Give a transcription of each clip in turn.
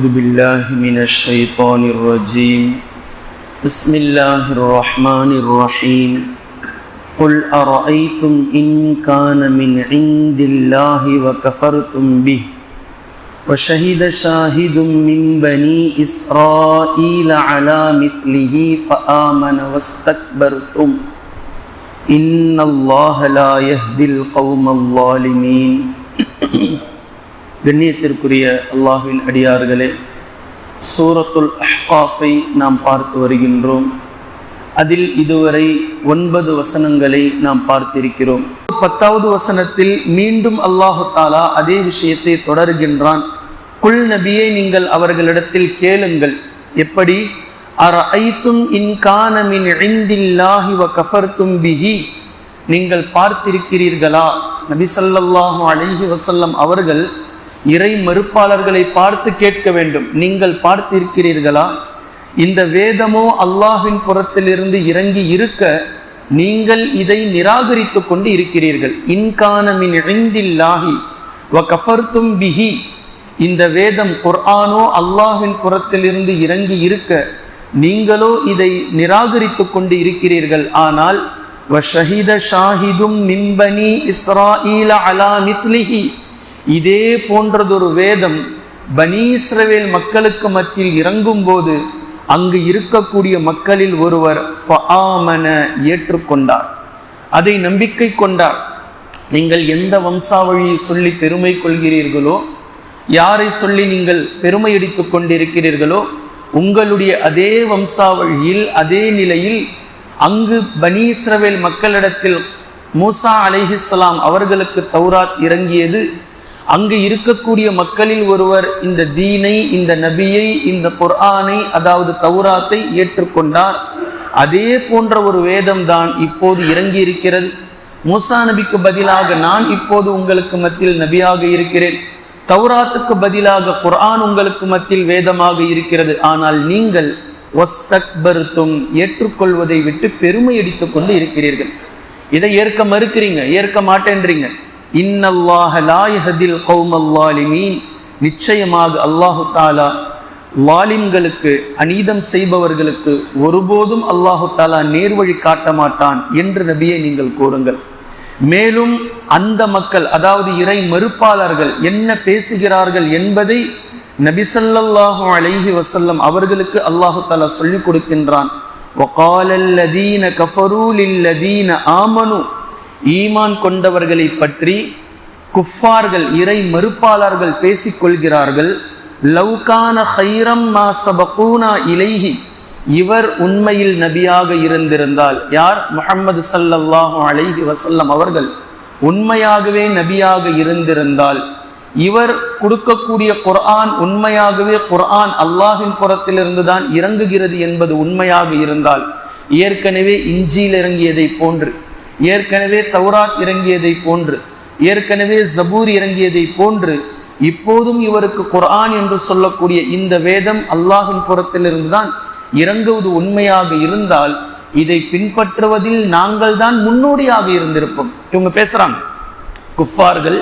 أعوذ بالله من الشيطان الرجيم. بسم الله الرحمن الرحيم. قل أرأيتم إن كان من عند الله وكفرتم به وشهد شاهد من بني إسرائيل على مثله فآمن واستكبرتم. إن الله لا يهدي القوم الظالمين. கண்ணியத்திற்குரிய அல்லாஹின் அடியார்களே சூரத்துல் அஹ்காஃபை நாம் பார்த்து வருகின்றோம். அதில் இதுவரை ஒன்பது வசனங்களை நாம் பார்த்திருக்கிறோம். பத்தாவது வசனத்தில் மீண்டும் அல்லாஹு தாலா அதே விஷயத்தை தொடர்கின்றான். குல் நபியை நீங்கள் அவர்களிடத்தில் கேளுங்கள். எப்படி? அர ஐத்தும் இன்கான மின் வ கஃபர்தும் பிஹி. நீங்கள் பார்த்திருக்கிறீர்களா? நபி சல்லாஹு அலஹி வசல்லம் அவர்கள் இறை மறுப்பாளர்களை பார்த்து கேட்க வேண்டும். நீங்கள் பார்த்திருக்கிறீர்களா? இந்த வேதமோ அல்லாஹின் புறத்திலிருந்து இறங்கி இருக்க நீங்கள் இதை நிராகரித்து கொண்டு இருக்கிறீர்கள். இன்கானமின் மின் வ கஃபர்தும் பிஹி. இந்த வேதம் குர்ஆனோ அல்லாஹின் புறத்திலிருந்து இறங்கி இருக்க நீங்களோ இதை நிராகரித்து கொண்டு இருக்கிறீர்கள். ஆனால் வ ஷஹித ஷாஹிதும் மின்பனி இஸ்ரா அலா மிஸ்லிஹி இதே போன்றதொரு வேதம் பனீஸ்ரவேல் மக்களுக்கு மத்தியில் இறங்கும் போது அங்கு இருக்கக்கூடிய மக்களில் ஒருவர் ஏற்றுக்கொண்டார். அதை நம்பிக்கை கொண்டார். நீங்கள் எந்த வம்சாவழியை சொல்லி பெருமை கொள்கிறீர்களோ யாரை சொல்லி நீங்கள் பெருமை அடித்துக் கொண்டிருக்கிறீர்களோ உங்களுடைய அதே வம்சாவழியில் அதே நிலையில் அங்கு பனீஸ்ரவேல் மக்களிடத்தில் மூசா அலிஹிஸ்லாம் அவர்களுக்கு தௌராத் இறங்கியது அங்கு இருக்கக்கூடிய மக்களில் ஒருவர் இந்த தீனை இந்த நபியை இந்த குர்ஆனை அதாவது தௌராத்தை ஏற்றுக்கொண்டார். அதே போன்ற ஒரு வேதம் தான் இப்போது இறங்கி இருக்கிறது மூசா நபிக்கு பதிலாக நான் இப்போது உங்களுக்கு மத்தியில் நபியாக இருக்கிறேன். தௌராத்துக்கு பதிலாக குர்ஆன் உங்களுக்கு மத்தியில் வேதமாக இருக்கிறது. ஆனால் நீங்கள் ஒஸ்தக்பருத்தும் ஏற்றுக்கொள்வதை விட்டு பெருமை அடித்துக் கொண்டு இருக்கிறீர்கள். இதை ஏற்க மறுக்கிறீங்க ஏற்க மாட்டேன்றீங்க. இன்னல்லாஹ லாயஹதில் கௌமல்லாலிமீன் நிச்சயமாக அல்லாஹு தாலா லாலிம்களுக்கு அநீதம் செய்பவர்களுக்கு ஒருபோதும் அல்லாஹு தாலா நேர்வழி காட்ட மாட்டான் என்று நபியை நீங்கள் கூறுங்கள் மேலும் அந்த மக்கள் அதாவது இறை மறுப்பாளர்கள் என்ன பேசுகிறார்கள் என்பதை நபிசல்லாஹு அலைஹி வசல்லம் அவர்களுக்கு அல்லாஹு தாலா சொல்லிக் கொடுக்கின்றான் وقال الذين كفروا للذين آمنوا ஈமான் கொண்டவர்களை பற்றி குஃபார்கள் இறை மறுப்பாளர்கள் பேசிக் கொள்கிறார்கள் லவ்கான ஹைரம் மா சபகூனா இலைஹி. இவர் உண்மையில் நபியாக இருந்திருந்தால். யார்? முகமது சல்லாஹு அலைஹி வசல்லம் அவர்கள். உண்மையாகவே நபியாக இருந்திருந்தால். இவர் கொடுக்கக்கூடிய குர்ஆன் உண்மையாகவே குர்ஆன் அல்லாஹின் புறத்திலிருந்து தான் இறங்குகிறது என்பது உண்மையாக இருந்தால். ஏற்கனவே இஞ்சியில் இறங்கியதை போன்று. ஏற்கனவே தௌராத் இறங்கியதை போன்று ஏற்கனவே ஜபூர் இறங்கியதை போன்று இப்போதும் இவருக்கு குரான் என்று சொல்லக்கூடிய இந்த வேதம் அல்லாஹின் புறத்திலிருந்து தான் இறங்குவது உண்மையாக இருந்தால் இதை பின்பற்றுவதில் நாங்கள் தான் முன்னோடியாக இருந்திருப்போம். இவங்க பேசுறாங்க. குஃபார்கள்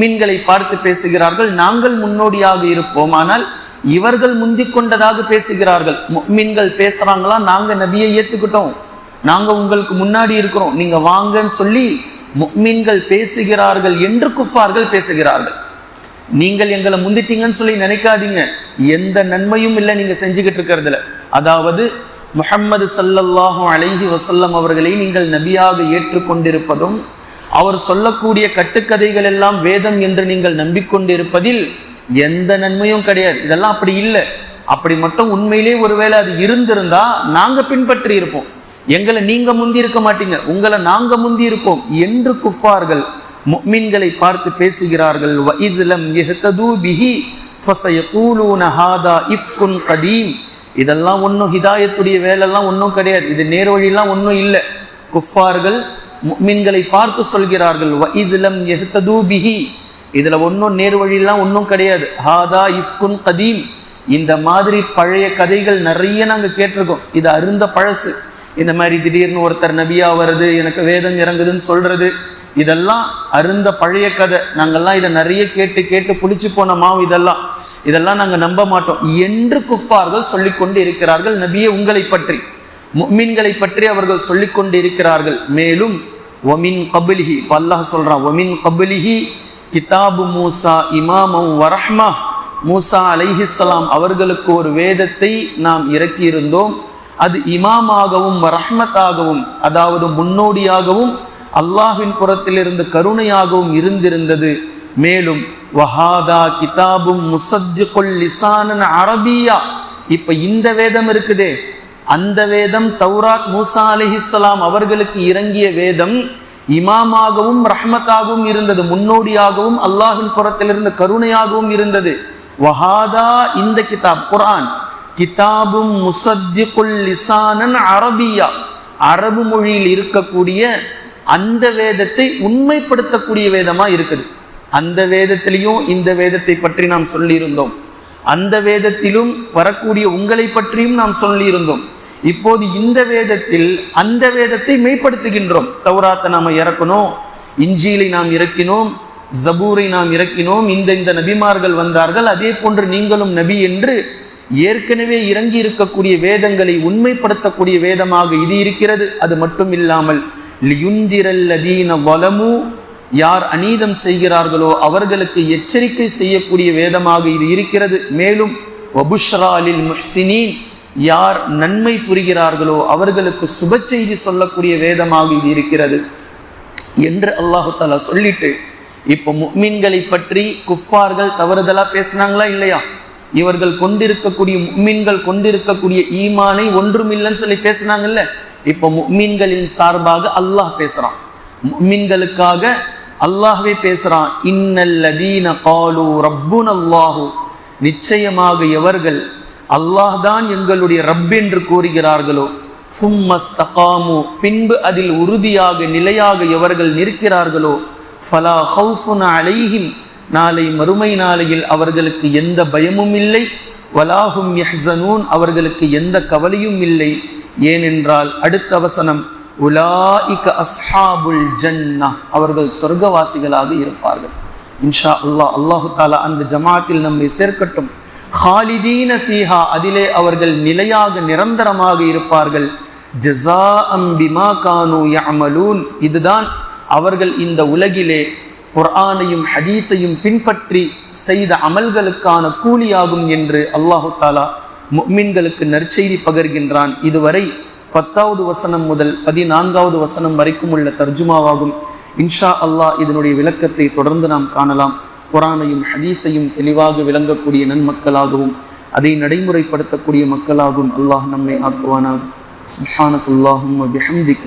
மீன்களை பார்த்து பேசுகிறார்கள் நாங்கள் முன்னோடியாக இருப்போம். ஆனால் இவர்கள் முந்திக் கொண்டதாக பேசுகிறார்கள். மீன்கள் பேசுறாங்களா? நாங்க நபியை ஏத்துக்கிட்டோம். நாங்கள் உங்களுக்கு முன்னாடி இருக்கிறோம். நீங்கள் வாங்கன்னு சொல்லி மீன்கள் பேசுகிறார்கள் என்று குஃபார்கள் பேசுகிறார்கள். நீங்கள் எங்களை முந்திட்டீங்கன்னு சொல்லி நினைக்காதீங்க. எந்த நன்மையும் இல்லை நீங்கள் செஞ்சுக்கிட்டு இருக்கிறதுல. அதாவது முஹம்மது சல்லல்லாஹும் அலைஹி வசல்லம் அவர்களை நீங்கள் நபியாக ஏற்றுக்கொண்டிருப்பதும் அவர் சொல்லக்கூடிய கட்டுக்கதைகள் எல்லாம் வேதம் என்று நீங்கள் நம்பிக்கொண்டிருப்பதில் எந்த நன்மையும் கிடையாது. இதெல்லாம் அப்படி இல்லை. அப்படி மட்டும் உண்மையிலே ஒருவேளை அது இருந்திருந்தா நாங்கள் பின்பற்றி இருப்போம். எங்களை நீங்க முந்தி இருக்க மாட்டீங்க. உங்களை நாங்க முந்தி இருப்போம் என்று குஃபார்கள் மீன்களை பார்த்து பேசுகிறார்கள். கதீம். இதெல்லாம் ஒன்றும் ஹிதாயத்துடைய வேலைலாம் ஒன்றும் கிடையாது. இது நேர்வழிலாம் ஒன்றும் இல்லை. குஃபார்கள் மீன்களை பார்த்து சொல்கிறார்கள். வ யஹ்தது பிஹி. இதில் ஒன்றும் நேர்வழிலாம் ஒன்றும் கிடையாது. ஹாதா இஃப்குன் கதீம். இந்த மாதிரி பழைய கதைகள் நிறைய நாங்கள் கேட்டிருக்கோம். இது அருந்த பழசு. இந்த மாதிரி திடீர்னு ஒருத்தர் நபியா வருது எனக்கு வேதம் இறங்குதுன்னு சொல்றது இதெல்லாம் அருந்த பழைய கதை. நாங்கெல்லாம் இதை நிறைய கேட்டு கேட்டு புளிச்சு போன மாவு இதெல்லாம். இதெல்லாம் நாங்கள் நம்ப மாட்டோம். என்று குஃபார்கள் சொல்லிக் கொண்டு இருக்கிறார்கள் நபியே உங்களை பற்றி. மீன்களை பற்றி அவர்கள் சொல்லிக்கொண்டு இருக்கிறார்கள். மேலும் ஒமின் கபிலிஹி அல்லாஹ் சொல்றான் ஒமின் கபிலிஹி கிதாபு மூசா இமாமம் வரஹ்மா மூசா அலைஹிஸ்ஸலாம் அவர்களுக்கு ஒரு வேதத்தை நாம் இறக்கியிருந்தோம். அது இமாமாகவும் ரஹ்மத்தாகவும் அதாவது முன்னோடியாகவும் அல்லாஹின் புறத்திலிருந்து கருணையாகவும் இருந்திருந்தது. மேலும் வஹாதா கிதாபும் முசத்திகுல் லிசானன் அரபியா. இப்ப இந்த வேதம் இருக்குதே. அந்த வேதம் தௌராத் மூசா அலிஹிஸ்லாம் அவர்களுக்கு இறங்கிய வேதம் இமாமாகவும் ரஹ்மத்தாகவும் இருந்தது. முன்னோடியாகவும் அல்லாஹின் புறத்திலிருந்து கருணையாகவும் இருந்தது. வஹாதா இந்த கிதாப் குரான் கிதாபும் முசத்திகுல் லிசானன் அரபியா. அரபு மொழியில் இருக்கக்கூடிய அந்த வேதத்தை உண்மைப்படுத்தக்கூடிய வேதமா இருக்குது. அந்த வேதத்திலையும் இந்த வேதத்தை பற்றி நாம் சொல்லியிருந்தோம். அந்த வேதத்திலும் வரக்கூடிய உங்களை பற்றியும் நாம் சொல்லியிருந்தோம். இப்போது இந்த வேதத்தில் அந்த வேதத்தை மெய்ப்படுத்துகின்றோம் தௌராத்தை நாம் இறக்கணும். இஞ்சியிலை நாம் இறக்கினோம். ஜபூரை நாம் இறக்கினோம். இந்த இந்த நபிமார்கள் வந்தார்கள். அதே போன்று நீங்களும் நபி என்று ஏற்கனவே இறங்கி இருக்கக்கூடிய வேதங்களை உண்மைப்படுத்தக்கூடிய வேதமாக இது இருக்கிறது. அது மட்டும் இல்லாமல் லியுந்திரல்லதீன வலமு யார் அநீதம் செய்கிறார்களோ அவர்களுக்கு எச்சரிக்கை செய்யக்கூடிய வேதமாக இது இருக்கிறது. மேலும் வபுஷ்ராலில் முஹ்சினீன் யார் நன்மை புரிகிறார்களோ அவர்களுக்கு சுப செய்தி சொல்லக்கூடிய வேதமாக இது இருக்கிறது. என்று அல்லாஹு தாலா சொல்லிட்டு இப்போ முக்மீன்களை பற்றி குஃபார்கள் தவறுதலாக பேசினாங்களா இல்லையா? இவர்கள் கொண்டிருக்கக்கூடிய மீன்கள் கொண்டிருக்கக்கூடிய ஈமானை ஒன்றும் இல்லைன்னு சொல்லி பேசினாங்கல்ல? இப்போ மீன்களின் சார்பாக அல்லாஹ் பேசுறான். மீன்களுக்காக அல்லாஹ்வே பேசுறான். இன்னல்லதீன காலு ரப்புன் அல்லாஹு நிச்சயமாக எவர்கள் அல்லாஹ் தான் எங்களுடைய ரப் என்று கூறுகிறார்களோ? சும்மஸ்தகாமு பின்பு அதில் உறுதியாக நிலையாக எவர்கள் நிற்கிறார்களோ? ஃபலா ஹவுஃபுன் அலைஹிம். நாளை மறுமை நாளையில் அவர்களுக்கு எந்த பயமும் இல்லை. வலாஹும் யஹ்சனூன் அவர்களுக்கு எந்த கவலையும் இல்லை. ஏனென்றால் அடுத்த வசனம் உலாஇக அஸ்ஹாபுல் ஜன்னா அவர்கள் சொர்க்கவாசிகளாக இருப்பார்கள். இன்ஷா அல்லாஹ் அல்லாஹு தாலா அந்த ஜமாத்தில் நம்மை சேர்க்கட்டும். ஹாலிதீன ஃபீஹா அதிலே அவர்கள் நிலையாக நிரந்தரமாக இருப்பார்கள். ஜசா அம்பிமா கானு யமலூன் இதுதான் அவர்கள் இந்த உலகிலே குர்ஆனையும் ஹதீஸையும் பின்பற்றி செய்த அமல்களுக்கான கூலியாகும் என்று அல்லாஹு தாலா முக்மின்களுக்கு நற்செய்தி பகர்கின்றான். இதுவரை பத்தாவது வசனம் முதல் பதினான்காவது வசனம் வரைக்கும் உள்ள தர்ஜுமாவாகும். இன்ஷா அல்லாஹ் இதனுடைய விளக்கத்தை தொடர்ந்து நாம் காணலாம். குரானையும் ஹதீஸையும் தெளிவாக விளங்கக்கூடிய நன்மக்களாகவும் அதை நடைமுறைப்படுத்தக்கூடிய மக்களாகவும் அல்லாஹ் நம்மை ஆக்குவானாகும் சுப்ஹானக் அல்லாஹும் பிஹம்திக்க